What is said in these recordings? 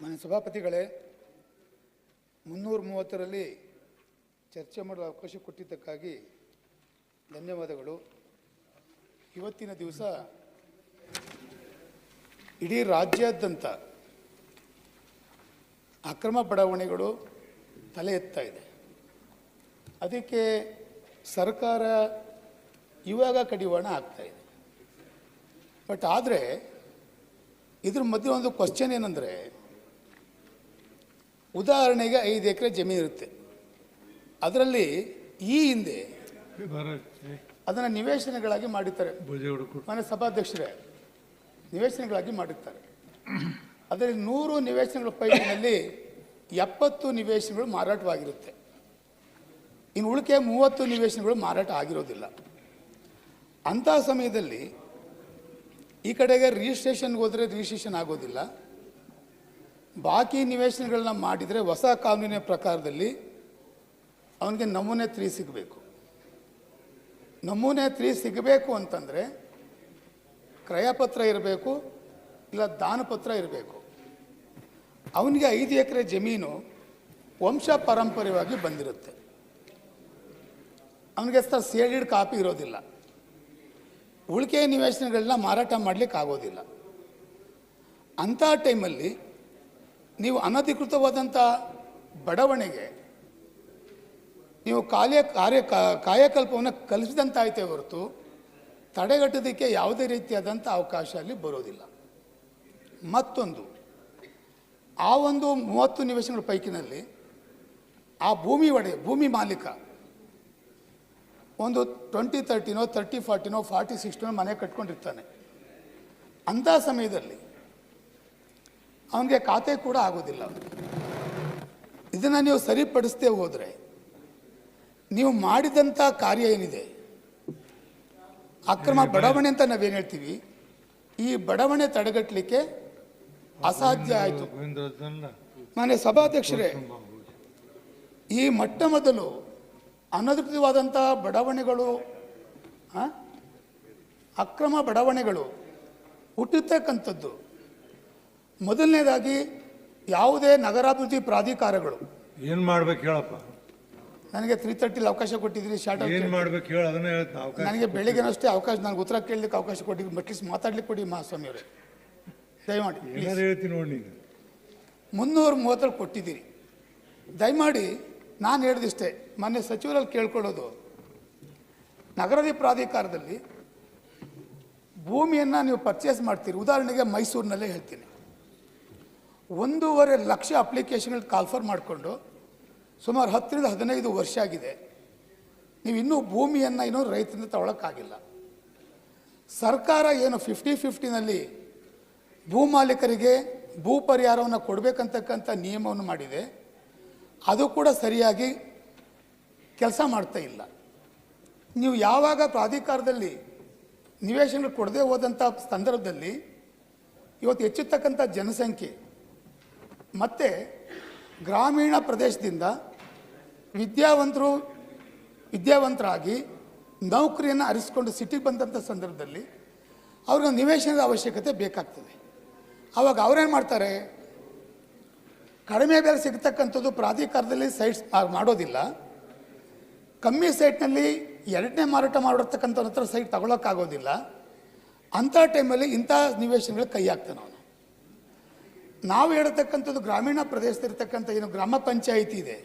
ಮಾನ್ಯ ಸಭಾಪತಿಗಳೇ ಮುನ್ನೂರ ಮೂವತ್ತರಲ್ಲಿ ಚರ್ಚೆ ಮಾಡಲು ಅವಕಾಶ ಕೊಟ್ಟಿದ್ದಕ್ಕಾಗಿ ಧನ್ಯವಾದಗಳು. ಇವತ್ತಿನ ದಿವಸ ಇಡೀ ರಾಜ್ಯಾದ್ಯಂತ ಅಕ್ರಮ ಬಡಾವಣೆಗಳು ತಲೆ ಎತ್ತಾ ಇದೆ. ಅದಕ್ಕೆ ಸರ್ಕಾರ ಇವಾಗ ಕಡಿವಾಣ ಆಗ್ತಾ ಇದೆ. ಬಟ್ ಆದರೆ ಇದ್ರ ಮಧ್ಯೆ ಒಂದು ಕ್ವಶನ್ ಏನಂದರೆ ಉದಾಹರಣೆಗೆ ಐದು ಎಕರೆ ಜಮೀನು ಇರುತ್ತೆ. ಅದರಲ್ಲಿ ಈ ಹಿಂದೆ ಅದನ್ನು ನಿವೇಶನಗಳಾಗಿ ಮಾಡಿರ್ತಾರೆ. ಮನೆ ಸಭಾಧ್ಯಕ್ಷರೇ ನಿವೇಶನಗಳಾಗಿ ಮಾಡಿರ್ತಾರೆ. ಅದರಲ್ಲಿ ನೂರು ನಿವೇಶನಗಳ ಪೈಕಿನಲ್ಲಿ ಎಪ್ಪತ್ತು ನಿವೇಶನಗಳು ಮಾರಾಟವಾಗಿರುತ್ತೆ. ಇನ್ನು ಉಳಿಕೆ ಮೂವತ್ತು ನಿವೇಶನಗಳು ಮಾರಾಟ ಆಗಿರೋದಿಲ್ಲ. ಅಂತಹ ಸಮಯದಲ್ಲಿ ಈ ಕಡೆಗೆ ರಿಜಿಸ್ಟ್ರೇಷನ್ಗೆ ಹೋದರೆ ರಿಜಿಸ್ಟ್ರೇಷನ್ ಆಗೋದಿಲ್ಲ. ಬಾಕಿ ನಿವೇಶನಗಳನ್ನ ಮಾಡಿದರೆ ಹೊಸ ಕಾನೂನಿನ ಪ್ರಕಾರದಲ್ಲಿ ಅವನಿಗೆ ನಮೂನೆ ತ್ರೀ ಸಿಗಬೇಕು. ನಮೂನೆ ತ್ರೀ ಸಿಗಬೇಕು ಅಂತಂದರೆ ಕ್ರಯಪತ್ರ ಇರಬೇಕು ಇಲ್ಲ ದಾನಪತ್ರ ಇರಬೇಕು. ಅವನಿಗೆ ಐದು ಎಕರೆ ಜಮೀನು ವಂಶ ಪಾರಂಪರ್ಯವಾಗಿ ಬಂದಿರುತ್ತೆ. ಅವನಿಗೆ ಸರ್ ಸೇಲ್ಡ್ ಕಾಪಿ ಇರೋದಿಲ್ಲ. ಉಳಿಕೆ ನಿವೇಶನಗಳನ್ನ ಮಾರಾಟ ಮಾಡಲಿಕ್ಕೆ ಆಗೋದಿಲ್ಲ ಅಂಥ ಟೈಮಲ್ಲಿ ನೀವು ಅನಧಿಕೃತವಾದಂಥ ಬಡವಣೆಗೆ, ನೀವು ಕಾರ್ಯ ಕಾರ್ಯ ಕಾಯಕಲ್ಪವನ್ನು ಕಲಿಸಿದಂತಾಯಿತೆ ಹೊರತು ತಡೆಗಟ್ಟೋದಕ್ಕೆ ಯಾವುದೇ ರೀತಿಯಾದಂಥ ಅವಕಾಶ ಅಲ್ಲಿ ಬರೋದಿಲ್ಲ. ಮತ್ತೊಂದು, ಆ ಒಂದು ಮೂವತ್ತು ನಿವೇಶನಗಳ ಪೈಕಿನಲ್ಲಿ ಆ ಭೂಮಿ ಒಡೆ, ಭೂಮಿ ಮಾಲೀಕ ಒಂದು ಟ್ವೆಂಟಿ ತರ್ಟಿನೋ, ತರ್ಟಿ ಫಾರ್ಟಿನೋ, ಫಾರ್ಟಿ ಸಿಕ್ಸ್ಟಿನೋ ಮನೆ ಕಟ್ಕೊಂಡಿರ್ತಾನೆ. ಅಂಥ ಸಮಯದಲ್ಲಿ ಅವನಿಗೆ ಖಾತೆ ಕೂಡ ಆಗೋದಿಲ್ಲ. ಇದನ್ನು ನೀವು ಸರಿಪಡಿಸದೆ ಹೋದರೆ ನೀವು ಮಾಡಿದಂಥ ಕಾರ್ಯ ಏನಿದೆ? ಅಕ್ರಮ ಬಡಾವಣೆ ಅಂತ ನಾವೇನು ಹೇಳ್ತೀವಿ? ಈ ಬಡಾವಣೆ ತಡೆಗಟ್ಟಲಿಕ್ಕೆ ಅಸಾಧ್ಯ ಆಯಿತು. ಮನೆ ಮಾನ್ಯ ಸಭಾಧ್ಯಕ್ಷರೇ ಈ ಮೊಟ್ಟ ಮೊದಲು ಅನಧಿಕೃತವಾದಂಥ ಬಡಾವಣೆಗಳು? ಅಕ್ರಮ ಬಡಾವಣೆಗಳು ಹುಟ್ಟುತ್ತಕ್ಕಂಥದ್ದು ಮೊದಲನೇದಾಗಿ ಯಾವುದೇ ನಗರಾಭಿವೃದ್ಧಿ ಪ್ರಾಧಿಕಾರಗಳು. ಏನ್ ಮಾಡ್ಬೇಕು ಹೇಳಪ್ಪ. ನನಗೆ ತ್ರೀ ತರ್ಟಿಲಿ ಅವಕಾಶ ಕೊಟ್ಟಿದ್ದೀರಿ ಶಾರ್ಟ್ ಏನು ಮಾಡ್ಬೇಕು ಹೇಳ ಅದನ್ನ ಅವಕಾಶ ನನಗೆ ಬೆಳಿಗ್ಗೆನಷ್ಟೇ ಅವಕಾಶ ನನಗೆ ಉತ್ತರ ಕೇಳಲಿಕ್ಕೆ ಅವಕಾಶ ಕೊಟ್ಟಿದ್ದು ಅಟ್ಲೀಸ್ಟ್ ಮಾತಾಡ್ಲಿಕ್ಕೆ ಕೊಡಿ ಮಹಾಸ್ವಾಮಿ ಅವರೇ ದಯಮಾಡಿ ಹೇಳ್ತೀನಿ ನೋಡಿ ನೀನು. ಮುನ್ನೂರ ಮೂವತ್ತರಲ್ಲಿ ಕೊಟ್ಟಿದ್ದೀರಿ. ದಯಮಾಡಿ ನಾನು ಹೇಳಿದಿಷ್ಟೇ ಮೊನ್ನೆ ಸಚಿವರಲ್ಲಿ ಕೇಳ್ಕೊಳ್ಳೋದು ನಗರದ ಪ್ರಾಧಿಕಾರದಲ್ಲಿ ಭೂಮಿಯನ್ನು ನೀವು ಪರ್ಚೇಸ್ ಮಾಡ್ತೀರಿ. ಉದಾಹರಣೆಗೆ ಮೈಸೂರಿನಲ್ಲೇ ಹೇಳ್ತೀನಿ. ಒಂದೂವರೆ ಲಕ್ಷ ಅಪ್ಲಿಕೇಶನ್ಗಳು ಕಾಲ್ಫರ್ ಮಾಡಿಕೊಂಡು ಸುಮಾರು ಹತ್ತರಿಂದ ಹದಿನೈದು ವರ್ಷ ಆಗಿದೆ. ನೀವು ಇನ್ನೂ ಭೂಮಿಯನ್ನು ಇನ್ನೂ ರೈತರಿಂದ ತಗೊಳಕ್ಕಾಗಿಲ್ಲ. ಸರ್ಕಾರ ಏನು ಫಿಫ್ಟಿ ಫಿಫ್ಟಿನಲ್ಲಿ ಭೂ ಮಾಲೀಕರಿಗೆ ಭೂ ಪರಿಹಾರವನ್ನು ಕೊಡಬೇಕಂತಕ್ಕಂಥ ನಿಯಮವನ್ನು ಮಾಡಿದೆ. ಅದು ಕೂಡ ಸರಿಯಾಗಿ ಕೆಲಸ ಮಾಡ್ತಾ ಇಲ್ಲ. ನೀವು ಯಾವಾಗ ಪ್ರಾಧಿಕಾರದಲ್ಲಿ ನಿವೇಶನಗಳು ಕೊಡದೇ ಹೋದಂಥ ಸಂದರ್ಭದಲ್ಲಿ ಇವತ್ತು ಹೆಚ್ಚುತ್ತಕ್ಕಂಥ ಜನಸಂಖ್ಯೆ ಮತ್ತು ಗ್ರಾಮೀಣ ಪ್ರದೇಶದಿಂದ ವಿದ್ಯಾವಂತರು, ವಿದ್ಯಾವಂತರಾಗಿ ನೌಕರಿಯನ್ನು ಅರಿಸ್ಕೊಂಡು ಸಿಟಿಗೆ ಬಂದಂಥ ಸಂದರ್ಭದಲ್ಲಿ ಅವ್ರಿಗೆ ನಿವೇಶನದ ಅವಶ್ಯಕತೆ ಬೇಕಾಗ್ತದೆ. ಆವಾಗ ಅವ್ರೇನು ಮಾಡ್ತಾರೆ? ಕಡಿಮೆ ಬೆಲೆ ಸಿಗ್ತಕ್ಕಂಥದ್ದು ಪ್ರಾಧಿಕಾರದಲ್ಲಿ ಸೈಟ್ಸ್ ಮಾಡೋದಿಲ್ಲ. ಕಮ್ಮಿ ಸೈಟ್ನಲ್ಲಿ ಎರಡನೇ ಮಾರಾಟ ಮಾಡಿರ್ತಕ್ಕಂಥ ಹತ್ರ ಸೈಟ್ ತಗೊಳಕ್ಕಾಗೋದಿಲ್ಲ. ಅಂಥ ಟೈಮಲ್ಲಿ ಇಂಥ ನಿವೇಶನಗಳು ಕೈ ಹಾಕ್ತಾನೆ ಅವನು ನಾವು ಹೇಳತಕ್ಕಂಥದ್ದು ಗ್ರಾಮೀಣ ಪ್ರದೇಶದಲ್ಲಿರ್ತಕ್ಕಂಥ ಏನು ಗ್ರಾಮ ಪಂಚಾಯಿತಿ ಇದೆ.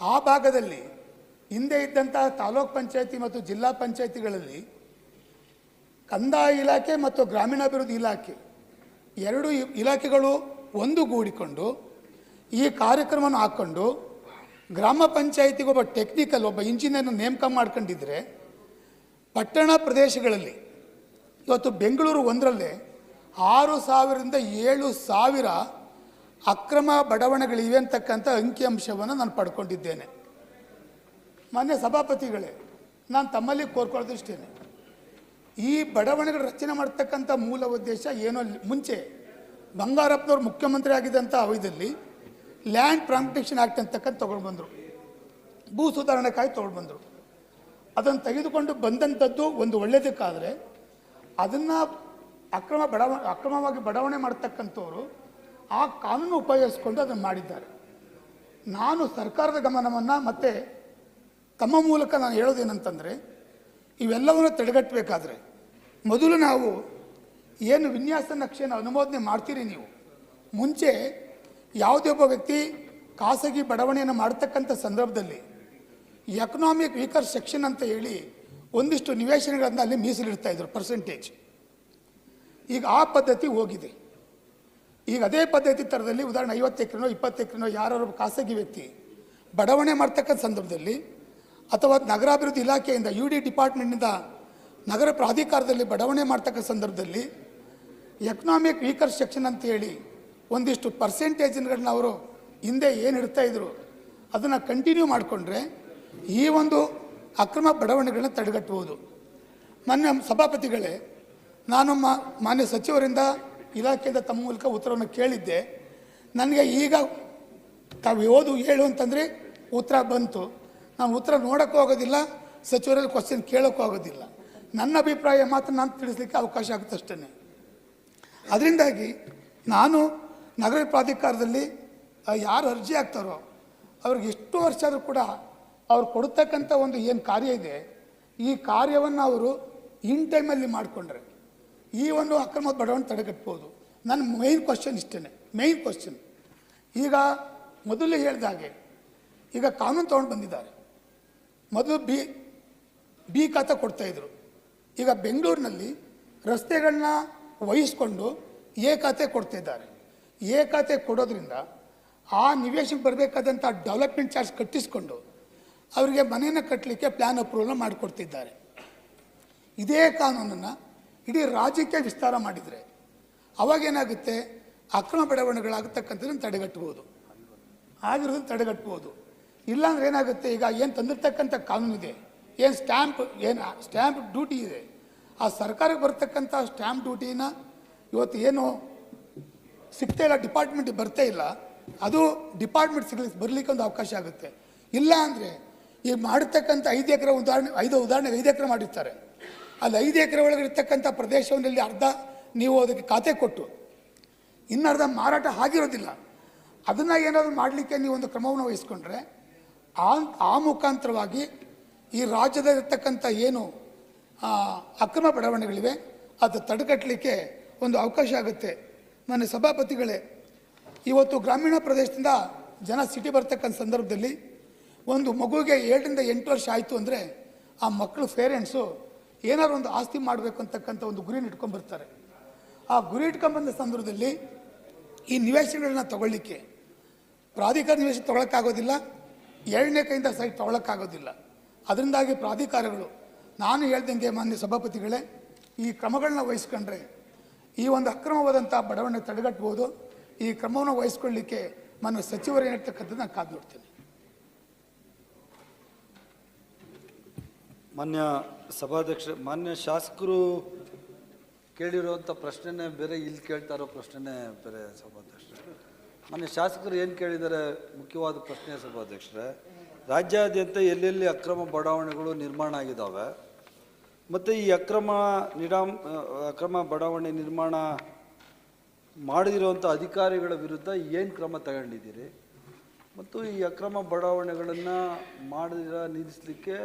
ಆ ಭಾಗದಲ್ಲಿ ಹಿಂದೆ ಇದ್ದಂತಹ ತಾಲೂಕ್ ಪಂಚಾಯಿತಿ ಮತ್ತು ಜಿಲ್ಲಾ ಪಂಚಾಯಿತಿಗಳಲ್ಲಿ ಕಂದಾಯ ಇಲಾಖೆ ಮತ್ತು ಗ್ರಾಮೀಣಾಭಿವೃದ್ಧಿ ಇಲಾಖೆ ಎರಡು ಇಲಾಖೆಗಳು ಒಂದುಗೂಡಿಕೊಂಡು ಈ ಕಾರ್ಯಕ್ರಮವನ್ನು ಹಾಕ್ಕೊಂಡು ಗ್ರಾಮ ಪಂಚಾಯಿತಿಗೆ ಒಬ್ಬ ಟೆಕ್ನಿಕಲ್ ಒಬ್ಬ ಇಂಜಿನಿಯರ್ನ ನೇಮಕ ಮಾಡ್ಕೊಂಡಿದ್ರೆ ಪಟ್ಟಣ ಪ್ರದೇಶಗಳಲ್ಲಿ ಇವತ್ತು ಬೆಂಗಳೂರು ಒಂದರಲ್ಲೇ ಆರು ಸಾವಿರದಿಂದ ಏಳು ಸಾವಿರ ಅಕ್ರಮ ಬಡಾವಣೆಗಳಿವೆ ಅಂತಕ್ಕಂಥ ಅಂಕಿಅಂಶವನ್ನು ನಾನು ಪಡ್ಕೊಂಡಿದ್ದೇನೆ. ಮಾನ್ಯ ಸಭಾಪತಿಗಳೇ, ನಾನು ತಮ್ಮಲ್ಲಿ ಕೋರ್ಕೊಳ್ಳೋದಿಷ್ಟೇನೆ ಈ ಬಡಾವಣೆಗಳ ರಚನೆ ಮಾಡ್ತಕ್ಕಂಥ ಮೂಲ ಉದ್ದೇಶ ಏನೋ ಮುಂಚೆ ಬಂಗಾರಪ್ಪನವ್ರು ಮುಖ್ಯಮಂತ್ರಿ ಆಗಿದ್ದಂಥ ಅವಧಿಯಲ್ಲಿ ಲ್ಯಾಂಡ್ ಪ್ರಾಂಪ್ಟೇಷನ್ ಆ್ಯಕ್ಟ್ ಅಂತಕ್ಕಂಥ ತೊಗೊಂಡು ಬಂದರು ಭೂ ಸುಧಾರಣೆಗಾಗಿ ತೊಗೊಂಡು ಬಂದರು ಅದನ್ನು ತೆಗೆದುಕೊಂಡು ಬಂದಂಥದ್ದು ಒಂದು ಒಳ್ಳೆಯದಕ್ಕಾದರೆ ಅದನ್ನು ಅಕ್ರಮ ಬಡವ, ಅಕ್ರಮವಾಗಿ ಬಡಾವಣೆ ಮಾಡ್ತಕ್ಕಂಥವ್ರು ಆ ಕಾನೂನು ಉಪಯೋಗಿಸ್ಕೊಂಡು ಅದನ್ನು ಮಾಡಿದ್ದಾರೆ. ನಾನು ಸರ್ಕಾರದ ಗಮನವನ್ನು ಮತ್ತೆ ತಮ್ಮ ಮೂಲಕ ನಾನು ಹೇಳೋದೇನಂತಂದರೆ, ಇವೆಲ್ಲವನ್ನು ತಡೆಗಟ್ಟಬೇಕಾದ್ರೆ ಮೊದಲು ನಾವು ಏನು ವಿನ್ಯಾಸ ನಕ್ಷೆಯನ್ನು ಅನುಮೋದನೆ ಮಾಡ್ತೀರಿ ನೀವು? ಮುಂಚೆ ಯಾವುದೇ ಒಬ್ಬ ವ್ಯಕ್ತಿ ಖಾಸಗಿ ಬಡಾವಣೆಯನ್ನು ಮಾಡ್ತಕ್ಕಂಥ ಸಂದರ್ಭದಲ್ಲಿ ಎಕನಾಮಿಕ್ ವೀಕರ್ ಸೆಕ್ಷನ್ ಅಂತ ಹೇಳಿ ಒಂದಿಷ್ಟು ನಿವೇಶನಗಳನ್ನು ಅಲ್ಲಿ ಮೀಸಲಿಡ್ತಾ ಇದ್ರು ಪರ್ಸೆಂಟೇಜ್ ಈಗ ಆ ಪದ್ಧತಿ ಹೋಗಿದೆ. ಈಗ ಅದೇ ಪದ್ಧತಿ ಥರದಲ್ಲಿ ಉದಾಹರಣೆ ಐವತ್ತು ಎಕರೆನೋ ಇಪ್ಪತ್ತು ಎಕರೆನೋ ಯಾರು ಖಾಸಗಿ ವ್ಯಕ್ತಿ ಬಡಾವಣೆ ಮಾಡ್ತಕ್ಕಂಥ ಸಂದರ್ಭದಲ್ಲಿ ಅಥವಾ ನಗರಾಭಿವೃದ್ಧಿ ಇಲಾಖೆಯಿಂದ ಯು ಡಿ ಡಿಪಾರ್ಟ್ಮೆಂಟ್ನಿಂದ ನಗರ ಪ್ರಾಧಿಕಾರದಲ್ಲಿ ಬಡಾವಣೆ ಮಾಡ್ತಕ್ಕಂಥ ಸಂದರ್ಭದಲ್ಲಿ ಎಕನಾಮಿಕ್ ವೀಕರ್ ಸೆಕ್ಷನ್ ಅಂತ ಹೇಳಿ ಒಂದಿಷ್ಟು ಪರ್ಸೆಂಟೇಜ್ಗಳನ್ನ ಅವರು ಹಿಂದೆ ಏನು ಇಡ್ತಾ ಇದ್ರು, ಅದನ್ನು ಕಂಟಿನ್ಯೂ ಮಾಡಿಕೊಂಡ್ರೆ ಈ ಒಂದು ಅಕ್ರಮ ಬಡಾವಣೆಗಳನ್ನ ತಡೆಗಟ್ಟಬಹುದು ಮೊನ್ನೆ ಸಭಾಪತಿಗಳೇ ನಾನು ಮಾನ್ಯ ಸಚಿವರಿಂದ ಇಲಾಖೆಯಿಂದ ತಮ್ಮ ಮೂಲಕ ಉತ್ತರವನ್ನು ಕೇಳಿದ್ದೆ. ನನಗೆ ಈಗ ತಾವು ಓದು, ಹೇಳು ಅಂತಂದರೆ ಉತ್ತರ ಬಂತು. ನಾನು ಉತ್ತರ ನೋಡೋಕ್ಕೂ ಆಗೋದಿಲ್ಲ, ಸಚಿವರಲ್ಲಿ ಕ್ವಶನ್ ಕೇಳೋಕ್ಕೂ ಆಗೋದಿಲ್ಲ. ನನ್ನ ಅಭಿಪ್ರಾಯ ಮಾತ್ರ ನಾನು ತಿಳಿಸ್ಲಿಕ್ಕೆ ಅವಕಾಶ ಆಗುತ್ತೆ ಅಷ್ಟೇ ಅದರಿಂದಾಗಿ ನಾನು ನಗರ ಪ್ರಾಧಿಕಾರದಲ್ಲಿ ಯಾರು ಅರ್ಜಿ ಹಾಕ್ತಾರೋ ಅವ್ರಿಗೆ ಎಷ್ಟು ವರ್ಷ ಆದರೂ ಕೂಡ ಅವ್ರು ಕೊಡ್ತಕ್ಕಂಥ ಒಂದು ಏನು ಕಾರ್ಯ ಇದೆ, ಈ ಕಾರ್ಯವನ್ನು ಅವರು ಇನ್ ಟೈಮಲ್ಲಿ ಮಾಡಿಕೊಂಡ್ರೆ. ಈ ಒಂದು ಅಕ್ರಮ ಬಡವಣೆ ತಡೆಗಟ್ಬೋದು. ನನ್ನ ಮೈನ್ ಕ್ವಶನ್ ಇಷ್ಟೇ ಮೈನ್ ಕ್ವಶನ್ ಈಗ ಮೊದಲು ಹೇಳ್ದಾಗೆ ಈಗ ಕಾನೂನು ತೊಗೊಂಡು ಬಂದಿದ್ದಾರೆ. ಮೊದಲು ಬಿ ಬಿ ಖಾತೆ ಕೊಡ್ತಾಯಿದ್ರು ಈಗ ಬೆಂಗಳೂರಿನಲ್ಲಿ ರಸ್ತೆಗಳನ್ನ ವಹಿಸ್ಕೊಂಡು ಎ ಖಾತೆ ಕೊಡ್ತಿದ್ದಾರೆ ಎ ಖಾತೆ ಕೊಡೋದ್ರಿಂದ ಆ ನಿವೇಶಕ್ಕೆ ಬರಬೇಕಾದಂಥ ಡೆವಲಪ್ಮೆಂಟ್ ಚಾರ್ಜ್ ಕಟ್ಟಿಸ್ಕೊಂಡು ಅವರಿಗೆ ಮನೆಯನ್ನು ಕಟ್ಟಲಿಕ್ಕೆ ಪ್ಲ್ಯಾನ್ ಅಪ್ರೂವಲ್ ಮಾಡಿಕೊಡ್ತಿದ್ದಾರೆ. ಇದೇ ಕಾನೂನನ್ನು ಇಡೀ ರಾಜ್ಯಕ್ಕೆ ವಿಸ್ತಾರ ಮಾಡಿದರೆ ಅವಾಗೇನಾಗುತ್ತೆ ಅಕ್ರಮ ಬೆಳವಣಿಗೆಗಳಾಗತಕ್ಕಂಥದ್ದನ್ನು ತಡೆಗಟ್ಟಬಹುದು ಆಗಿರೋದನ್ನು ತಡೆಗಟ್ಬೋದು ಇಲ್ಲಾಂದ್ರೆ ಏನಾಗುತ್ತೆ? ಈಗ ಏನು ತಂದಿರ್ತಕ್ಕಂಥ ಕಾನೂನಿದೆ, ಏನು ಸ್ಟ್ಯಾಂಪ್ ಏನು ಸ್ಟ್ಯಾಂಪ್ ಡ್ಯೂಟಿ ಇದೆ, ಆ ಸರ್ಕಾರಕ್ಕೆ ಬರ್ತಕ್ಕಂಥ ಸ್ಟ್ಯಾಂಪ್ ಡ್ಯೂಟಿನ ಇವತ್ತು ಏನು ಸಿಗ್ತಾ ಇಲ್ಲ ಡಿಪಾರ್ಟ್ಮೆಂಟಿಗೆ ಬರ್ತಾ ಇಲ್ಲ, ಅದು ಡಿಪಾರ್ಟ್ಮೆಂಟ್ ಸಿಗ್ಲಿಕ್ಕೆ ಬರಲಿಕ್ಕೆ ಒಂದು ಅವಕಾಶ ಆಗುತ್ತೆ. ಇಲ್ಲ ಅಂದರೆ ಈ ಮಾಡಿರ್ತಕ್ಕಂಥ ಐದು ಎಕರೆ ಉದಾಹರಣೆ, ಐದು ಉದಾಹರಣೆಗೆ ಐದು ಎಕರೆ ಮಾಡಿರ್ತಾರೆ. ಅಲ್ಲಿ ಐದು ಎಕರೆ ಒಳಗೆ ಇರ್ತಕ್ಕಂಥ ಪ್ರದೇಶವನ್ನಲ್ಲಿ ಅರ್ಧ ನೀವು ಅದಕ್ಕೆ ಖಾತೆ ಕೊಟ್ಟು ಇನ್ನರ್ಧ ಮಾರಾಟ ಆಗಿರೋದಿಲ್ಲ. ಅದನ್ನು ಏನಾದರೂ ಮಾಡಲಿಕ್ಕೆ ನೀವು ಒಂದು ಕ್ರಮವನ್ನು ವಹಿಸ್ಕೊಂಡ್ರೆ, ಆ ಆ ಮುಖಾಂತರವಾಗಿ ಈ ರಾಜ್ಯದಲ್ಲಿರ್ತಕ್ಕಂಥ ಏನು ಅಕ್ರಮ ಬಡಾವಣೆಗಳಿವೆ ಅದು ತಡೆಗಟ್ಟಲಿಕ್ಕೆ ಒಂದು ಅವಕಾಶ ಆಗುತ್ತೆ. ನನ್ನ ಸಭಾಪತಿಗಳೇ, ಇವತ್ತು ಗ್ರಾಮೀಣ ಪ್ರದೇಶದಿಂದ ಜನ ಸಿಟಿ ಬರ್ತಕ್ಕಂಥ ಸಂದರ್ಭದಲ್ಲಿ ಒಂದು ಮಗುವಿಗೆ ಏಳರಿಂದ ಎಂಟು ವರ್ಷ ಆಯಿತು ಅಂದರೆ ಆ ಮಕ್ಕಳು ಪೇರೆಂಟ್ಸು ಏನಾದ್ರು ಒಂದು ಆಸ್ತಿ ಮಾಡಬೇಕು ಅಂತಕ್ಕಂಥ ಒಂದು ಗುರಿನ ಇಟ್ಕೊಂಡ್ಬರ್ತಾರೆ. ಆ ಗುರಿ ಇಟ್ಕೊಂಡ್ಬಂದ ಸಂದರ್ಭದಲ್ಲಿ ಈ ನಿವೇಶನಗಳನ್ನ ತಗೊಳ್ಳಿಕ್ಕೆ ಪ್ರಾಧಿಕಾರ ನಿವೇಶನ ತೊಗೊಳಕ್ಕಾಗೋದಿಲ್ಲ, ಎರಡನೇ ಕೈಯಿಂದ ಸೈಟ್ ತೊಗೊಳಕ್ಕಾಗೋದಿಲ್ಲ. ಅದರಿಂದಾಗಿ ಪ್ರಾಧಿಕಾರಗಳು, ನಾನು ಹೇಳ್ದಂಗೆ ಮಾನ್ಯ ಸಭಾಪತಿಗಳೇ, ಈ ಕ್ರಮಗಳನ್ನ ವಹಿಸ್ಕೊಂಡ್ರೆ, ಈ ಒಂದು ಅಕ್ರಮವಾದಂಥ ಬಡವಣೆ ತಡೆಗಟ್ಬೋದು, ಈ ಕ್ರಮವನ್ನು ವಹಿಸ್ಕೊಳ್ಳಿಕ್ಕೆ ಮಾನ್ಯ ಸಚಿವರು ಏನಿರ್ತಕ್ಕಂಥದ್ದು ನಾನು ಕಾದು ನೋಡ್ತೇನೆ ಮಾನ್ಯ ಸಭಾಧ್ಯಕ್ಷ ಮಾನ್ಯ ಶಾಸಕರು ಕೇಳಿರುವಂಥ ಪ್ರಶ್ನೆನೇ ಬೇರೆ, ಇಲ್ಲಿ ಕೇಳ್ತಾ ಇರೋ ಪ್ರಶ್ನೆನೇ ಬೇರೆ ಸಭಾಧ್ಯಕ್ಷರೇ. ಮಾನ್ಯ ಶಾಸಕರು ಏನು ಕೇಳಿದ್ದಾರೆ? ಮುಖ್ಯವಾದ ಪ್ರಶ್ನೆ ಸಭಾಧ್ಯಕ್ಷರೇ, ರಾಜ್ಯಾದ್ಯಂತ ಎಲ್ಲೆಲ್ಲಿ ಅಕ್ರಮ ಬಡಾವಣೆಗಳು ನಿರ್ಮಾಣ ಆಗಿದ್ದಾವೆ ಮತ್ತು ಈ ಅಕ್ರಮ ನಿರಾಮ್, ಅಕ್ರಮ ಬಡಾವಣೆ ನಿರ್ಮಾಣ ಮಾಡದಿರುವಂಥ ಅಧಿಕಾರಿಗಳ ವಿರುದ್ಧ ಏನು ಕ್ರಮ ತಗೊಂಡಿದ್ದೀರಿ? ಮತ್ತು ಈ ಅಕ್ರಮ ಬಡಾವಣೆಗಳನ್ನು ಮಾಡದಿರ ನಿಲ್ಲಿಸಲಿಕ್ಕೆ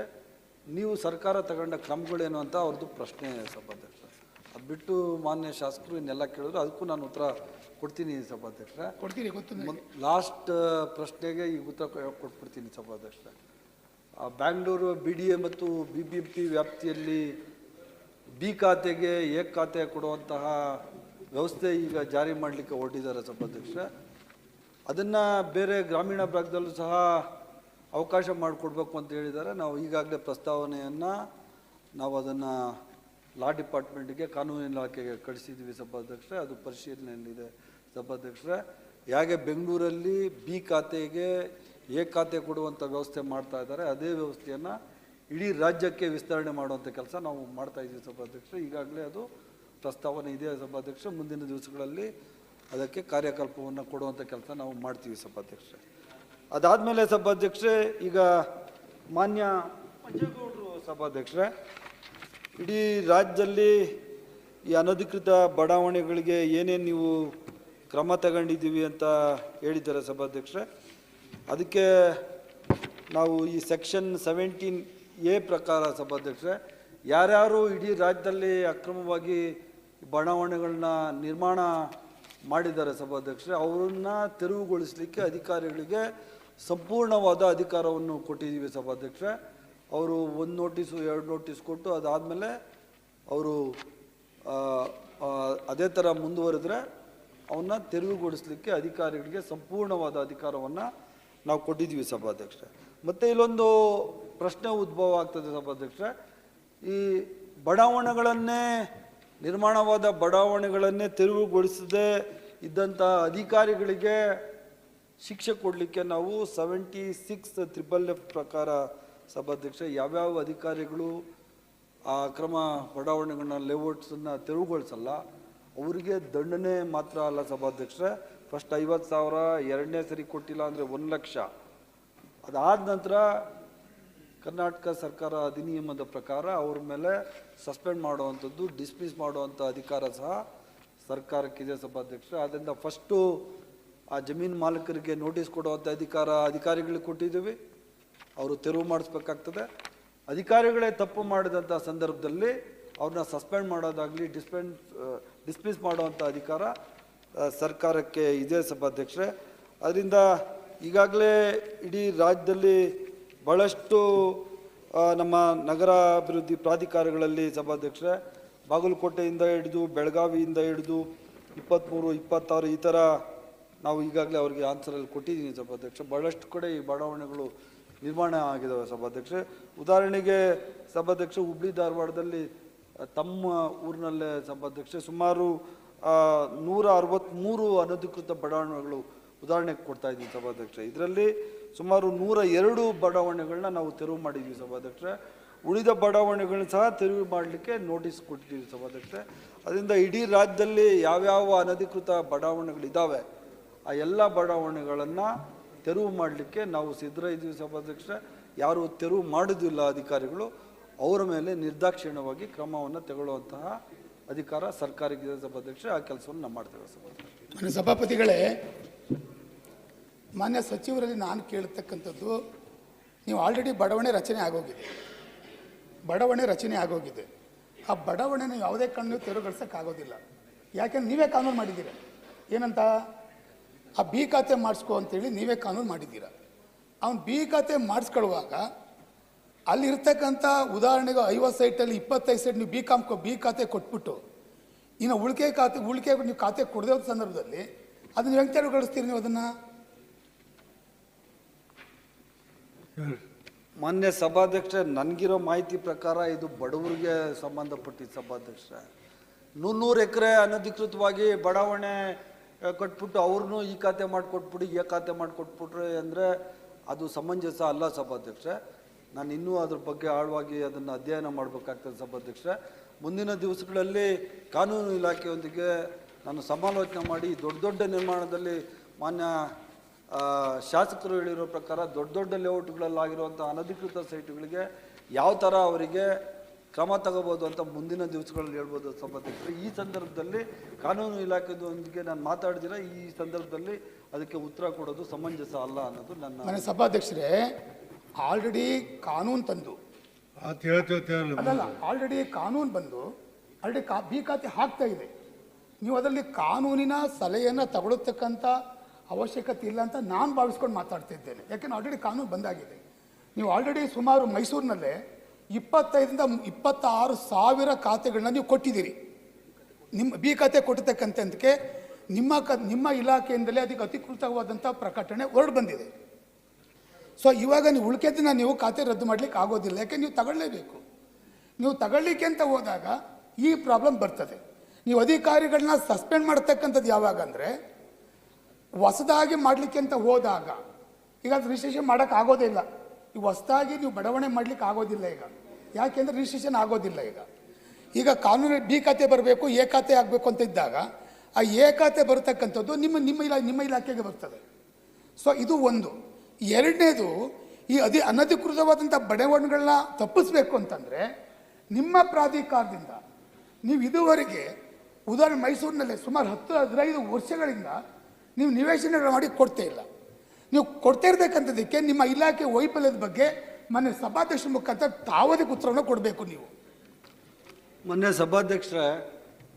ನೀವು ಸರ್ಕಾರ ತಗೊಂಡ ಕ್ರಮಗಳೇನು ಅಂತ ಅವ್ರದ್ದು ಪ್ರಶ್ನೆ ಸಭಾಧ್ಯಕ್ಷ ಅದು ಬಿಟ್ಟು ಮಾನ್ಯ ಶಾಸಕರು ಇನ್ನೆಲ್ಲ ಕೇಳಿದ್ರು ಅದಕ್ಕೂ ನಾನು ಉತ್ತರ ಕೊಡ್ತೀನಿ ಸಭಾಧ್ಯಕ್ಷ ಕೊಡ್ತೀನಿ ಗೊತ್ತು. ಲಾಸ್ಟ್ ಪ್ರಶ್ನೆಗೆ ಈಗ ಉತ್ತರ ಕೊಟ್ಬಿಡ್ತೀನಿ ಸಭಾಧ್ಯಕ್ಷ ಬ್ಯಾಂಗ್ಳೂರು ಬಿ ಡಿ ಎ ಮತ್ತು ಬಿ ಬಿ ಎಂ ಪಿ ವ್ಯಾಪ್ತಿಯಲ್ಲಿ ಬಿ ಖಾತೆಗೆ ಎ ಖಾತೆ ಕೊಡುವಂತಹ ವ್ಯವಸ್ಥೆ ಈಗ ಜಾರಿ ಮಾಡಲಿಕ್ಕೆ ಹೊರಟಿದ್ದಾರೆ ಸಭಾಧ್ಯಕ್ಷ ಅದನ್ನು ಬೇರೆ ಗ್ರಾಮೀಣ ಭಾಗದಲ್ಲೂ ಸಹ ಅವಕಾಶ ಮಾಡಿಕೊಡ್ಬೇಕು ಅಂತ ಹೇಳಿದ್ದಾರೆ. ನಾವು ಈಗಾಗಲೇ ಪ್ರಸ್ತಾವನೆಯನ್ನು ನಾವು ಅದನ್ನು ಲಾ ಡಿಪಾರ್ಟ್ಮೆಂಟ್ಗೆ ಕಾನೂನು ಇಲಾಖೆಗೆ ಕಳಿಸಿದ್ವಿ ಸಭಾಧ್ಯಕ್ಷರೇ. ಅದು ಪರಿಶೀಲನೆಯಲ್ಲಿದೆ ಸಭಾಧ್ಯಕ್ಷರೇ. ಹೇಗೆ ಬೆಂಗಳೂರಲ್ಲಿ ಬಿ ಖಾತೆಗೆ ಎ ಖಾತೆ ಕೊಡುವಂಥ ವ್ಯವಸ್ಥೆ ಮಾಡ್ತಾ ಇದ್ದಾರೆ. ಅದೇ ವ್ಯವಸ್ಥೆಯನ್ನು ಇಡೀ ರಾಜ್ಯಕ್ಕೆ ವಿಸ್ತರಣೆ ಮಾಡುವಂಥ ಕೆಲಸ ನಾವು ಮಾಡ್ತಾ ಇದ್ದೀವಿ ಸಭಾಧ್ಯಕ್ಷರು. ಈಗಾಗಲೇ ಅದು ಪ್ರಸ್ತಾವನೆ ಇದೆ ಸಭಾಧ್ಯಕ್ಷ ಮುಂದಿನ ದಿವಸಗಳಲ್ಲಿ ಅದಕ್ಕೆ ಕಾರ್ಯಕಲ್ಪವನ್ನು ಕೊಡುವಂಥ ಕೆಲಸ ನಾವು ಮಾಡ್ತೀವಿ ಸಭಾಧ್ಯಕ್ಷರೇ. ಅದಾದಮೇಲೆ ಸಭಾಧ್ಯಕ್ಷರೇ, ಈಗ ಮಾನ್ಯ ಮಂಜೇಗೌಡರು ಸಭಾಧ್ಯಕ್ಷರೇ, ಇಡೀ ರಾಜ್ಯದಲ್ಲಿ ಈ ಅನಧಿಕೃತ ಬಡಾವಣೆಗಳಿಗೆ ಏನೇನು ನೀವು ಕ್ರಮ ತಗೊಂಡಿದ್ದೀವಿ ಅಂತ ಹೇಳಿದ್ದಾರೆ ಸಭಾಧ್ಯಕ್ಷರೇ. ಅದಕ್ಕೆ ನಾವು ಈ ಸೆಕ್ಷನ್ ಸೆವೆಂಟೀನ್ ಎ ಪ್ರಕಾರ ಸಭಾಧ್ಯಕ್ಷರೇ, ಯಾರ್ಯಾರು ಇಡೀ ರಾಜ್ಯದಲ್ಲಿ ಅಕ್ರಮವಾಗಿ ಬಡಾವಣೆಗಳನ್ನ ನಿರ್ಮಾಣ ಮಾಡಿದ್ದಾರೆ ಸಭಾಧ್ಯಕ್ಷರೇ, ಅವರನ್ನ ತೆರವುಗೊಳಿಸಲಿಕ್ಕೆ ಅಧಿಕಾರಿಗಳಿಗೆ ಸಂಪೂರ್ಣವಾದ ಅಧಿಕಾರವನ್ನು ಕೊಟ್ಟಿದ್ದೀವಿ ಸಭಾಧ್ಯಕ್ಷರೇ. ಅವರು ಒಂದು ನೋಟಿಸು, ಎರಡು ನೋಟಿಸ್ ಕೊಟ್ಟು ಅದಾದಮೇಲೆ ಅವರು ಅದೇ ಥರ ಮುಂದುವರೆದ್ರೆ ಅವನ್ನ ತೆರವುಗೊಳಿಸಲಿಕ್ಕೆ ಅಧಿಕಾರಿಗಳಿಗೆ ಸಂಪೂರ್ಣವಾದ ಅಧಿಕಾರವನ್ನು ನಾವು ಕೊಟ್ಟಿದ್ದೀವಿ ಸಭಾಧ್ಯಕ್ಷರೇ. ಮತ್ತು ಇಲ್ಲೊಂದು ಪ್ರಶ್ನೆ ಉದ್ಭವ ಆಗ್ತದೆ ಸಭಾಧ್ಯಕ್ಷರೇ. ಈ ಬಡಾವಣೆಗಳನ್ನೇ, ನಿರ್ಮಾಣವಾದ ಬಡಾವಣೆಗಳನ್ನೇ ತೆರವುಗೊಳಿಸದೇ ಇದ್ದಂಥ ಅಧಿಕಾರಿಗಳಿಗೆ ಶಿಕ್ಷೆ ಕೊಡಲಿಕ್ಕೆ ನಾವು ಸೆವೆಂಟಿ ಸಿಕ್ಸ್ ತ್ರಿಬಲ್ ಎಫ್ ಪ್ರಕಾರ ಸಭಾಧ್ಯಕ್ಷ, ಯಾವ್ಯಾವ ಅಧಿಕಾರಿಗಳು ಆ ಅಕ್ರಮ ಬಡಾವಣೆಗಳನ್ನ ಲೇಔಟ್ಸನ್ನು ತೆರವುಗೊಳಿಸಲ್ಲ, ಅವರಿಗೆ ದಂಡನೆ ಮಾತ್ರ ಅಲ್ಲ ಸಭಾಧ್ಯಕ್ಷರೇ ಫಸ್ಟ್ ಐವತ್ತು ಸಾವಿರ, ಎರಡನೇ ಸರಿ ಕೊಟ್ಟಿಲ್ಲ ಅಂದರೆ ಒಂದು ಲಕ್ಷ. ಅದಾದ ನಂತರ ಕರ್ನಾಟಕ ಸರ್ಕಾರ ಅಧಿನಿಯಮದ ಪ್ರಕಾರ ಅವ್ರ ಮೇಲೆ ಸಸ್ಪೆಂಡ್ ಮಾಡುವಂಥದ್ದು ಡಿಸ್ಮಿಸ್ ಮಾಡುವಂಥ ಅಧಿಕಾರ ಸಹ ಸರ್ಕಾರಕ್ಕಿದೆ ಸಭಾಧ್ಯಕ್ಷರೇ ಆದ್ದರಿಂದ ಫಸ್ಟು ಆ ಜಮೀನು ಮಾಲೀಕರಿಗೆ ನೋಟಿಸ್ ಕೊಡುವಂಥ ಅಧಿಕಾರ ಅಧಿಕಾರಿಗಳಿಗೆ ಕೊಟ್ಟಿದ್ದೀವಿ. ಅವರು ತೆರವು ಮಾಡಿಸ್ಬೇಕಾಗ್ತದೆ. ಅಧಿಕಾರಿಗಳೇ ತಪ್ಪು ಮಾಡಿದಂಥ ಸಂದರ್ಭದಲ್ಲಿ ಅವ್ರನ್ನ ಸಸ್ಪೆಂಡ್ ಮಾಡೋದಾಗಲಿ ಡಿಸ್ಪೆಂಡ್ ಡಿಸ್ಮಿಸ್ ಮಾಡುವಂಥ ಅಧಿಕಾರ ಸರ್ಕಾರಕ್ಕೆ ಇದೆ ಸಭಾಧ್ಯಕ್ಷರೇ. ಅದರಿಂದ ಈಗಾಗಲೇ ಇಡೀ ರಾಜ್ಯದಲ್ಲಿ ಭಾಳಷ್ಟು ನಮ್ಮ ನಗರಾಭಿವೃದ್ಧಿ ಪ್ರಾಧಿಕಾರಗಳಲ್ಲಿ ಸಭಾಧ್ಯಕ್ಷರೇ, ಬಾಗಲಕೋಟೆಯಿಂದ ಹಿಡಿದು, ಬೆಳಗಾವಿಯಿಂದ ಹಿಡಿದು ಇಪ್ಪತ್ತ್ಮೂರು ಇಪ್ಪತ್ತಾರು ಈ ಥರ ನಾವು ಈಗಾಗಲೇ ಅವರಿಗೆ ಆನ್ಸರಲ್ಲಿ ಕೊಟ್ಟಿದ್ದೀನಿ ಸಭಾಧ್ಯಕ್ಷ. ಭಾಳಷ್ಟು ಕಡೆ ಈ ಬಡಾವಣೆಗಳು ನಿರ್ಮಾಣ ಆಗಿದ್ದಾವೆ ಸಭಾಧ್ಯಕ್ಷ. ಉದಾಹರಣೆಗೆ ಸಭಾಧ್ಯಕ್ಷ ಹುಬ್ಳಿ ಧಾರವಾಡದಲ್ಲಿ ತಮ್ಮ ಊರಿನಲ್ಲೇ ಸಭಾಧ್ಯಕ್ಷ ಸುಮಾರು ನೂರ ಅರವತ್ತ್ಮೂರು ಅನಧಿಕೃತ ಬಡಾವಣೆಗಳು ಉದಾಹರಣೆಗೆ ಕೊಡ್ತಾ ಇದ್ದೀನಿ ಸಭಾಧ್ಯಕ್ಷ. ಇದರಲ್ಲಿ ಸುಮಾರು ನೂರ ಎರಡು ಬಡಾವಣೆಗಳನ್ನ ನಾವು ತೆರವು ಮಾಡಿದ್ದೀವಿ ಸಭಾಧ್ಯಕ್ಷ. ಉಳಿದ ಬಡಾವಣೆಗಳನ್ನ ಸಹ ತೆರವು ಮಾಡಲಿಕ್ಕೆ ನೋಟಿಸ್ ಕೊಟ್ಟಿದ್ದೀವಿ ಸಭಾಧ್ಯಕ್ಷ. ಅದರಿಂದ ಇಡೀ ರಾಜ್ಯದಲ್ಲಿ ಯಾವ್ಯಾವ ಅನಧಿಕೃತ ಬಡಾವಣೆಗಳಿದ್ದಾವೆ ಆ ಎಲ್ಲ ಬಡಾವಣೆಗಳನ್ನು ತೆರವು ಮಾಡಲಿಕ್ಕೆ ನಾವು ಸಿದ್ದರಾಮಯ್ಯ ಸಭಾಧ್ಯಕ್ಷ ಯಾರು ತೆರವು ಮಾಡೋದಿಲ್ಲ ಅಧಿಕಾರಿಗಳು, ಅವರ ಮೇಲೆ ನಿರ್ದಾಕ್ಷಿಣ್ಯವಾಗಿ ಕ್ರಮವನ್ನು ತಗೊಳ್ಳುವಂತಹ ಅಧಿಕಾರ ಸರ್ಕಾರಕ್ಕಿದೆ ಸಭಾಧ್ಯಕ್ಷ ಆ ಕೆಲಸವನ್ನು ನಾವು ಮಾಡ್ತೇವೆ ಸಭಾಪತಿಗಳೇ, ಮಾನ್ಯ ಸಚಿವರಲ್ಲಿ ನಾನು ಕೇಳ್ತಕ್ಕಂಥದ್ದು, ನೀವು ಆಲ್ರೆಡಿ ಬಡಾವಣೆ ರಚನೆ ಆಗೋಗಿದೆ. ಬಡಾವಣೆ ರಚನೆ ಆಗೋಗಿದೆ. ಆ ಬಡಾವಣೆನ ಯಾವುದೇ ಕಣ್ಣು ತೆರವುಗೊಳಿಸೋಕ್ಕಾಗೋದಿಲ್ಲ. ಯಾಕೆಂದ್ರೆ ನೀವೇ ಕಾನೂನು ಮಾಡಿದ್ದೀರ. ಏನಂತ? ಆ ಬಿ ಖಾತೆ ಮಾಡಿಸ್ಕೊ ಅಂತೇಳಿ ನೀವೇ ಕಾನೂನು ಮಾಡಿದ್ದೀರ. ಅವ್ನು ಬಿ ಖಾತೆ ಮಾಡಿಸ್ಕೊಳ್ಳುವಾಗ ಅಲ್ಲಿರ್ತಕ್ಕಂಥ ಉದಾಹರಣೆಗೆ ಐವತ್ತು ಸೈಟಲ್ಲಿ ಇಪ್ಪತ್ತೈದು ಸೈಟ್ ನೀವು ಬಿ ಕಾಮ್ ಬಿ ಖಾತೆ ಕೊಟ್ಬಿಟ್ಟು ಇನ್ನು ಉಳಿಕೆ ಖಾತೆ ಉಳಿಕೆ ನೀವು ಖಾತೆ ಕೊಡದೇ ಹೋದ ಸಂದರ್ಭದಲ್ಲಿ ಅದನ್ನು ಹೆಂಗೆ ತೆರವುಗೊಳಿಸ್ತೀರಿ ನೀವು ಅದನ್ನು? ಮಾನ್ಯ ಸಭಾಧ್ಯಕ್ಷ ನನಗಿರೋ ಮಾಹಿತಿ ಪ್ರಕಾರ ಇದು ಬಡವರಿಗೆ ಸಂಬಂಧಪಟ್ಟಿದ್ದ ಸಭಾಧ್ಯಕ್ಷ. ನೂನ್ನೂರು ಎಕರೆ ಅನಧಿಕೃತವಾಗಿ ಬಡಾವಣೆ ಕಟ್ಬಿಟ್ಟು ಅವ್ರನ್ನೂ ಈ ಖಾತೆ ಮಾಡಿಕೊಟ್ಬಿಡಿ, ಈ ಖಾತೆ ಮಾಡಿಕೊಟ್ಬಿಟ್ರೆ ಅಂದರೆ ಅದು ಸಮಂಜಸ ಅಲ್ಲ ಸಭಾಧ್ಯಕ್ಷ ನಾನು ಇನ್ನೂ ಅದ್ರ ಬಗ್ಗೆ ಆಳವಾಗಿ ಅದನ್ನು ಅಧ್ಯಯನ ಮಾಡಬೇಕಾಗ್ತದೆ ಸಭಾಧ್ಯಕ್ಷ ಮುಂದಿನ ದಿವಸಗಳಲ್ಲಿ ಕಾನೂನು ಇಲಾಖೆಯೊಂದಿಗೆ ನಾನು ಸಮಾಲೋಚನೆ ಮಾಡಿ ದೊಡ್ಡ ದೊಡ್ಡ ನಿರ್ಮಾಣದಲ್ಲಿ ಮಾನ್ಯ ಶಾಸಕರು ಹೇಳಿರೋ ಪ್ರಕಾರ ದೊಡ್ಡ ದೊಡ್ಡ ಲೇಔಟ್ಗಳಲ್ಲಾಗಿರುವಂಥ ಅನಧಿಕೃತ ಸೈಟ್ಗಳಿಗೆ ಯಾವ ಥರ ಅವರಿಗೆ ಕ್ರಮ ತಗೋಬೋದು ಅಂತ ಮುಂದಿನ ದಿವಸಗಳಲ್ಲಿ ಹೇಳ್ಬೋದು ಸಭಾಧ್ಯಕ್ಷರು ಈ ಸಂದರ್ಭದಲ್ಲಿ ಕಾನೂನು ಇಲಾಖೆದೊಂದಿಗೆ ನಾನು ಮಾತಾಡಿದಿರ ಈ ಸಂದರ್ಭದಲ್ಲಿ ಅದಕ್ಕೆ ಉತ್ತರ ಕೊಡೋದು ಸಮಂಜಸ ಅಲ್ಲ ಅನ್ನೋದು ನನ್ನ ಸಭಾಧ್ಯಕ್ಷರೇ ಆಲ್ರೆಡಿ ಕಾನೂನು ತಂದು ಅದಲ್ಲ ಆಲ್ರೆಡಿ ಕಾನೂನು ಬಂದು ಆಲ್ರೆಡಿ ಕಾ ಬಿ ಖಾತೆ ಹಾಕ್ತಾ ಇದೆ. ನೀವು ಅದರಲ್ಲಿ ಕಾನೂನಿನ ಸಲಹೆಯನ್ನು ತಗೊಳತಕ್ಕಂಥ ಅವಶ್ಯಕತೆ ಇಲ್ಲ ಅಂತ ನಾನು ಭಾವಿಸ್ಕೊಂಡು ಮಾತಾಡ್ತಿದ್ದೇನೆ. ಯಾಕೆಂದ್ರೆ ಆಲ್ರೆಡಿ ಕಾನೂನು ಬಂದಾಗಿದೆ. ನೀವು ಆಲ್ರೆಡಿ ಸುಮಾರು ಮೈಸೂರಿನಲ್ಲೇ ಇಪ್ಪತ್ತೈದರಿಂದ ಇಪ್ಪತ್ತಾರು ಸಾವಿರ ಖಾತೆಗಳನ್ನ ನೀವು ಕೊಟ್ಟಿದ್ದೀರಿ. ನಿಮ್ಮ ಬಿ ಖಾತೆ ಕೊಟ್ಟಿರ್ತಕ್ಕಂಥದ್ದಕ್ಕೆ ನಿಮ್ಮ ಕ, ನಿಮ್ಮ ಇಲಾಖೆಯಿಂದಲೇ ಅದಕ್ಕೆ ಅಧಿಕೃತವಾದಂಥ ಪ್ರಕಟಣೆ ಹೊರಡು ಬಂದಿದೆ. ಸೊ ಇವಾಗ ನೀವು ಉಳಿಕೆದಿನ ನೀವು ಖಾತೆ ರದ್ದು ಮಾಡಲಿಕ್ಕೆ ಆಗೋದಿಲ್ಲ. ಯಾಕೆ? ನೀವು ತಗೊಳ್ಳೇಬೇಕು. ನೀವು ತಗೊಳ್ಳಿಕ್ಕೆ ಅಂತ ಹೋದಾಗ ಈ ಪ್ರಾಬ್ಲಮ್ ಬರ್ತದೆ. ನೀವು ಅಧಿಕಾರಿಗಳನ್ನ ಸಸ್ಪೆಂಡ್ ಮಾಡ್ತಕ್ಕಂಥದ್ದು ಯಾವಾಗ ಅಂದರೆ ಹೊಸದಾಗಿ ಮಾಡಲಿಕ್ಕೆ ಅಂತ ಹೋದಾಗ. ಈಗ ಅದು ರಿಜಿಸ್ಟ್ರೇಷನ್ ಮಾಡೋಕ್ಕಾಗೋದೇ ಇಲ್ಲ. ಈ ಹೊಸದಾಗಿ ನೀವು ಬಡಾವಣೆ ಮಾಡ್ಲಿಕ್ಕೆ ಆಗೋದಿಲ್ಲ ಈಗ. ಯಾಕೆಂದ್ರೆ ರಿಜಿಸ್ಟ್ರೇಷನ್ ಆಗೋದಿಲ್ಲ ಈಗ. ಈಗ ಕಾನೂನು ಬಿ ಖಾತೆ ಬರಬೇಕು, ಎ ಖಾತೆ ಆಗಬೇಕು ಅಂತ ಇದ್ದಾಗ ಆ ಎ ಖಾತೆ ಬರತಕ್ಕಂಥದ್ದು ನಿಮ್ಮ ನಿಮ್ಮ ಇಲಾ, ನಿಮ್ಮ ಇಲಾಖೆಗೆ ಬರ್ತದೆ. ಸೊ ಇದು ಒಂದು. ಎರಡನೇದು, ಈ ಅಧಿ ಅನಧಿಕೃತವಾದಂಥ ಬಡವಣಗಳನ್ನ ತಪ್ಪಿಸ್ಬೇಕು ಅಂತಂದರೆ ನಿಮ್ಮ ಪ್ರಾಧಿಕಾರದಿಂದ ನೀವು ಇದುವರೆಗೆ ಉದಾಹರಣೆ ಮೈಸೂರಿನಲ್ಲಿ ಸುಮಾರು ಹತ್ತು, ಹದಿನೈದು ವರ್ಷಗಳಿಂದ ನೀವು ನಿವೇಶನಗಳು ಮಾಡಿ ಕೊಡ್ತೇ ಇಲ್ಲ. ನೀವು ಕೊಡ್ತಾ ನಿಮ್ಮ ಇಲಾಖೆ ವೈಫಲ್ಯದ ಬಗ್ಗೆ ಮೊನ್ನೆ ಸಭಾಧ್ಯಕ್ಷರ ಮುಖಾಂತರ ತಾವದಿ ಉತ್ತರವನ್ನು ಕೊಡಬೇಕು ನೀವು. ಮೊನ್ನೆ ಸಭಾಧ್ಯಕ್ಷರೇ,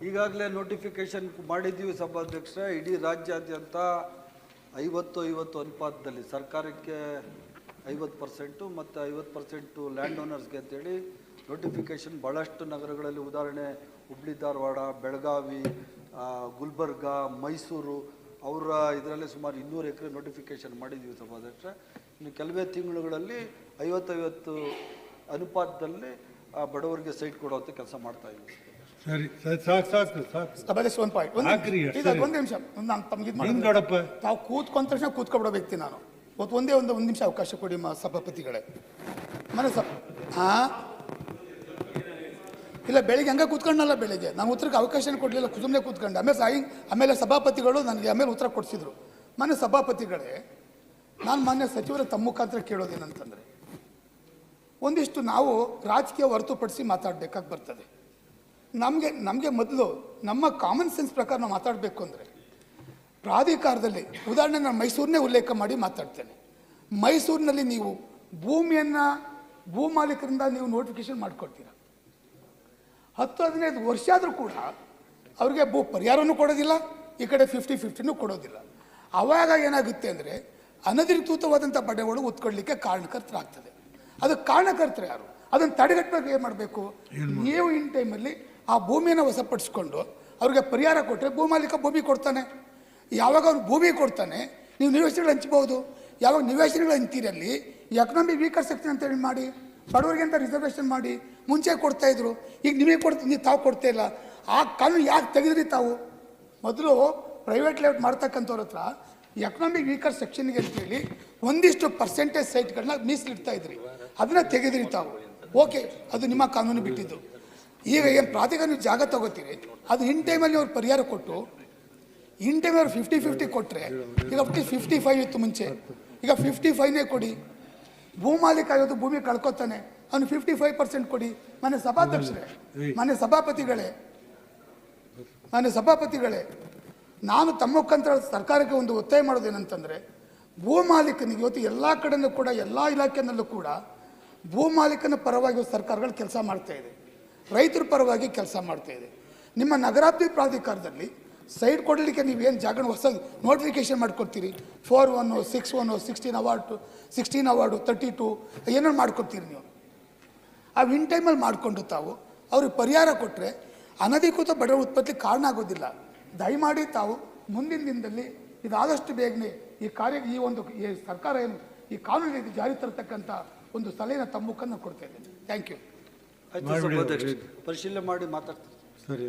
ಈಗಾಗಲೇ ನೋಟಿಫಿಕೇಶನ್ ಮಾಡಿದ್ದೀವಿ ಸಭಾಧ್ಯಕ್ಷರೇ, ಇಡೀ ರಾಜ್ಯಾದ್ಯಂತ ಐವತ್ತು ಐವತ್ತು ಅನುಪಾತದಲ್ಲಿ, ಸರ್ಕಾರಕ್ಕೆ ಐವತ್ತು ಪರ್ಸೆಂಟು ಮತ್ತು ಐವತ್ತು ಪರ್ಸೆಂಟು ಲ್ಯಾಂಡ್ ಓನರ್ಸ್ಗೆ ಅಂತೇಳಿ ನೋಟಿಫಿಕೇಶನ್ ಭಾಳಷ್ಟು ನಗರಗಳಲ್ಲಿ, ಉದಾಹರಣೆ ಹುಬ್ಳಿ, ಧಾರವಾಡ, ಬೆಳಗಾವಿ ಗುಲ್ಬರ್ಗ, ಮೈಸೂರು, ಅವರ ಇದರಲ್ಲಿ ಸುಮಾರು ಇನ್ನೂರು ಎಕರೆ ನೋಟಿಫಿಕೇಶನ್ ಮಾಡಿದ್ದೀವಿ ಸಭಾಧ್ಯಕ್ಷ ಇನ್ನು ಕೆಲವೇ ತಿಂಗಳುಗಳಲ್ಲಿ ಐವತ್ತೈವತ್ತು ಅನುಪಾತದಲ್ಲಿ ಆ, ಬಡವರಿಗೆ ಸೈಟ್ ಕೊಡುವಂತ ಕೆಲಸ ಮಾಡ್ತಾ ಇದ್ದೀವಿ ಸರಿ ಸರಿ ಸಾಕು ಸಾಕು ಸಾಕು. ಸಭಾಧ್ಯಕ್ಷ ಒಂದು ಪಾಯಿಂಟ್ ಒಂದು ಹಾಕ್ರಿ, ನಿಮಿಷ. ಒಂದು ನಾನು ತಮ್ಗೆ ಇದು ಹಿಂಗ್ ಮಾಡಿ ನೋಡಪ್ಪ. ತಾವು ಕೂತ್ಕೊಂಡ ತಕ್ಷಣ ಕೂತ್ಕೊಬಿಡೋ ವ್ಯಕ್ತಿ ನಾನು. ಇವತ್ತು ಒಂದೇ ಒಂದು ಒಂದು ನಿಮಿಷ ಅವಕಾಶ ಕೊಡಿ ಮಾ ಸಭಾಪತಿಗಳೇ. ಮನೆ ಸಭ ಹಾ? ಇಲ್ಲ ಬೆಳಿಗ್ಗೆ ಹಂಗೆ ಕೂತ್ಕೊಂಡಲ್ಲ ಬೆಳಿಗ್ಗೆ. ನಾನು ಉತ್ತರಕ್ಕೆ ಅವಕಾಶ ಕೊಡಲಿಲ್ಲ ಸುಮ್ಮನೆ ಕೂತ್ಕೊಂಡೆ. ಆಮೇಲೆ ಸಾಯಿ ಆಮೇಲೆ ಸಭಾಪತಿಗಳು ನನಗೆ ಆಮೇಲೆ ಉತ್ತರ ಕೊಡಿಸಿದ್ರು. ಮನೆ ಸಭಾಪತಿಗಳೇ ನಾನು ಮಾನ್ಯ ಸಚಿವರ ತಮ್ಮ ಮುಖಾಂತರ ಕೇಳೋದೇನಂತಂದರೆ ಒಂದಿಷ್ಟು ನಾವು ರಾಜಕೀಯ ಹೊರತುಪಡಿಸಿ ಮಾತಾಡಬೇಕಾಗಿ ಬರ್ತದೆ. ನಮಗೆ ನಮಗೆ ಮೊದಲು ನಮ್ಮ ಕಾಮನ್ ಸೆನ್ಸ್ ಪ್ರಕಾರ ನಾವು ಮಾತಾಡಬೇಕು ಅಂದರೆ, ಪ್ರಾಧಿಕಾರದಲ್ಲಿ ಉದಾಹರಣೆ ನಾನು ಮೈಸೂರನ್ನೇ ಉಲ್ಲೇಖ ಮಾಡಿ ಮಾತಾಡ್ತೇನೆ. ಮೈಸೂರಿನಲ್ಲಿ ನೀವು ಭೂಮಿಯನ್ನು, ಭೂ ಮಾಲೀಕರಿಂದ ನೀವು ನೋಟಿಫಿಕೇಶನ್ ಮಾಡಿಕೊಡ್ತೀರ ಹತ್ತು, ಹದಿನೈದು ವರ್ಷ ಆದರೂ ಕೂಡ ಅವ್ರಿಗೆ ಭೂ ಪರಿಹಾರವೂ ಕೊಡೋದಿಲ್ಲ, ಈ ಕಡೆ ಫಿಫ್ಟಿ ಫಿಫ್ಟಿನೂ ಕೊಡೋದಿಲ್ಲ. ಆವಾಗ ಏನಾಗುತ್ತೆ ಅಂದರೆ ಅನಧಿಕೃತವಾದಂಥ ಬಡವಳು ಉತ್ಕೊಳ್ಳಲಿಕ್ಕೆ ಕಾರಣಕರ್ತರಾಗ್ತದೆ. ಅದಕ್ಕೆ ಕಾರಣಕರ್ತರು ಯಾರು? ಅದನ್ನು ತಡೆಗಟ್ಟಬೇಕು ಏನು ಮಾಡಬೇಕು? ನೀವು ಇನ್ ಟೈಮಲ್ಲಿ ಆ ಭೂಮಿಯನ್ನು ವಶಪಡಿಸ್ಕೊಂಡು ಅವ್ರಿಗೆ ಪರಿಹಾರ ಕೊಟ್ಟರೆ ಭೂಮಾಲಿಕ ಭೂಮಿ ಕೊಡ್ತಾನೆ. ಯಾವಾಗ ಅವ್ನು ಭೂಮಿ ಕೊಡ್ತಾನೆ ನೀವು ನಿವೇಶನಗಳು ಹಂಚ್ಬೋದು ಯಾವಾಗ ನಿವೇಶನಗಳು ಹಂಚ್ತೀರಲ್ಲಿ ಎಕನಾಮಿಕ್ ವೀಕರ್ ಸೆಕ್ಷನ್ ಅಂತೇಳಿ ಮಾಡಿ ಬಡವರಿಗೆ ಅಂತ ರಿಸರ್ವೇಷನ್ ಮಾಡಿ ಮುಂಚೆ ಕೊಡ್ತಾ ಇದ್ರು. ಈಗ ನಿಮಗೆ ಕೊಡ್ತೀನಿ ನೀವು ತಾವು ಕೊಡ್ತಾ ಇಲ್ಲ. ಆ ಕಾನೂನು ಯಾಕೆ ತೆಗೆದ್ರಿ ತಾವು? ಮೊದಲು ಪ್ರೈವೇಟ್ ಲೇಔಟ್ ಮಾಡ್ತಕ್ಕಂಥವ್ರ ಹತ್ರ ಎಕನಾಮಿಕ್ ವೀಕರ್ ಸೆಕ್ಷನ್ಗೆ ಅಂತೇಳಿ ಒಂದಿಷ್ಟು ಪರ್ಸೆಂಟೇಜ್ ಸೈಟ್ಗಳನ್ನ ಮೀಸಲಿಡ್ತಾ ಇದ್ರಿ. ಅದನ್ನ ತೆಗೆದ್ರಿ ತಾವು. ಓಕೆ ಅದು ನಿಮ್ಮ ಕಾನೂನು ಬಿಟ್ಟಿದ್ದು. ಈಗ ಏನು ಪ್ರಾಧಿಕಾರ ನೀವು ಜಾಗ ತಗೋತೀರಿ, ಅದು ಇನ್ ಟೈಮಲ್ಲಿ ಅವ್ರು ಪರಿಹಾರ ಕೊಟ್ಟು ಇನ್ ಟೈಮ್ ಅವ್ರು ಫಿಫ್ಟಿ ಫಿಫ್ಟಿ ಕೊಟ್ಟರೆ ಈಗ ಫಿಫ್ಟಿ ಫೈವ್ ಇತ್ತು ಮುಂಚೆ. ಈಗ ಫಿಫ್ಟಿ ಫೈವ್ನೇ ಕೊಡಿ. ಭೂ ಮಾಲೀಕ ಇವತ್ತು ಭೂಮಿ ಕಳ್ಕೊತಾನೆ, ಅವನು ಫಿಫ್ಟಿ ಫೈವ್ ಪರ್ಸೆಂಟ್ ಕೊಡಿ. ಮನೆ ಸಭಾಧ್ಯಕ್ಷರೇ ಮನೆ ಸಭಾಪತಿಗಳೇ ಮನೆ ಸಭಾಪತಿಗಳೇ ನಾನು ತಮ್ಮ ಮುಖಾಂತರ ಸರ್ಕಾರಕ್ಕೆ ಒಂದು ಒತ್ತಾಯ ಮಾಡೋದೇನಂತಂದರೆ ಭೂ ಮಾಲೀಕನಿಗೆ ಇವತ್ತು ಎಲ್ಲ ಕಡೆಯೂ ಕೂಡ, ಎಲ್ಲ ಇಲಾಖೆಯಲ್ಲೂ ಕೂಡ ಭೂ ಮಾಲೀಕನ ಪರವಾಗಿ ಸರ್ಕಾರಗಳು ಕೆಲಸ ಮಾಡ್ತಾ ಇದೆ. ರೈತರ ಪರವಾಗಿ ಕೆಲಸ ಮಾಡ್ತಾ ಇದೆ. ನಿಮ್ಮ ನಗರಾಭಿವೃದ್ಧಿ ಪ್ರಾಧಿಕಾರದಲ್ಲಿ ಸೈಡ್ ಕೊಡಲಿಕ್ಕೆ ನೀವೇನು ಜಾಗ ಹೊಸ notification ಮಾಡ್ಕೊಡ್ತೀರಿ? Four one six one sixteen award sixteen award thirty two ಏನೋ ಮಾಡ್ಕೊಡ್ತೀರಿ ನೀವು? ಆ ವಿನ್ ಟೈಮಲ್ಲಿ ಮಾಡಿಕೊಂಡು ತಾವು ಅವ್ರಿಗೆ ಪರಿಹಾರ ಕೊಟ್ಟರೆ ಅನಧಿಕೃತ ಬಡವರ ಉತ್ಪತ್ತಿ ಕಾರಣ ಆಗೋದಿಲ್ಲ. ದಯಮಾಡಿ ತಾವು ಮುಂದಿನ ದಿನದಲ್ಲಿ ಇದಾದಷ್ಟು ಬೇಗನೆ ಈ ಕಾರ್ಯ ಈ ಒಂದು ಈ ಸರ್ಕಾರ ಏನು ಈ ಕಾನೂನು ರೀತಿ ಜಾರಿ ತರತಕ್ಕಂಥ ಒಂದು ಸಲಹೆನ ತಮ್ಮ ಮುಖಾಂತರ ಕೊಡ್ತಾ ಇದ್ದೇನೆ. Thank you. ಪರಿಶೀಲನೆ ಮಾಡಿ ಮಾತಾಡ್ತೀನಿ. ಸರಿ